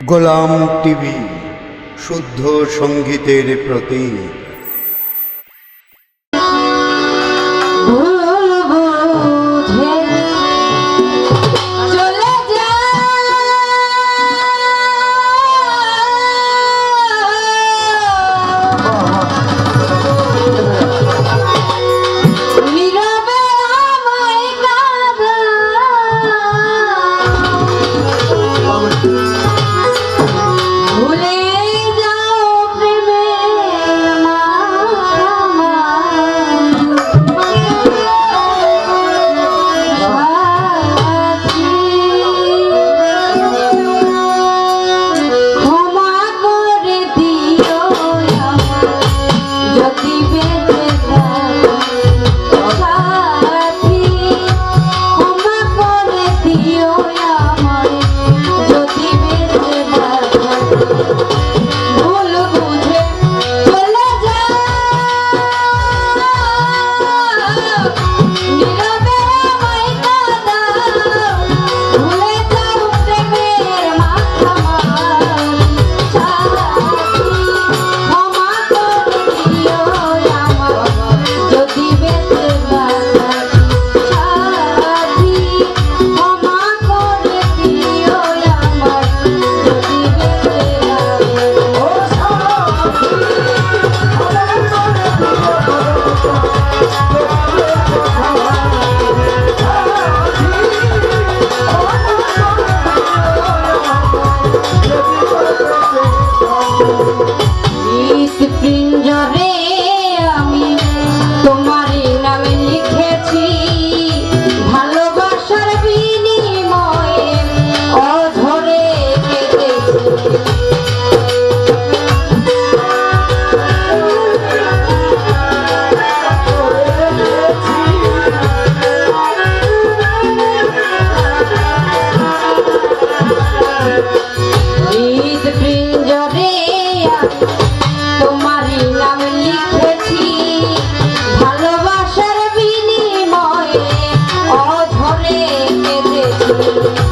গোলাম TV শুদ্ধ সঙ্গীতের প্রতীক। Thank you.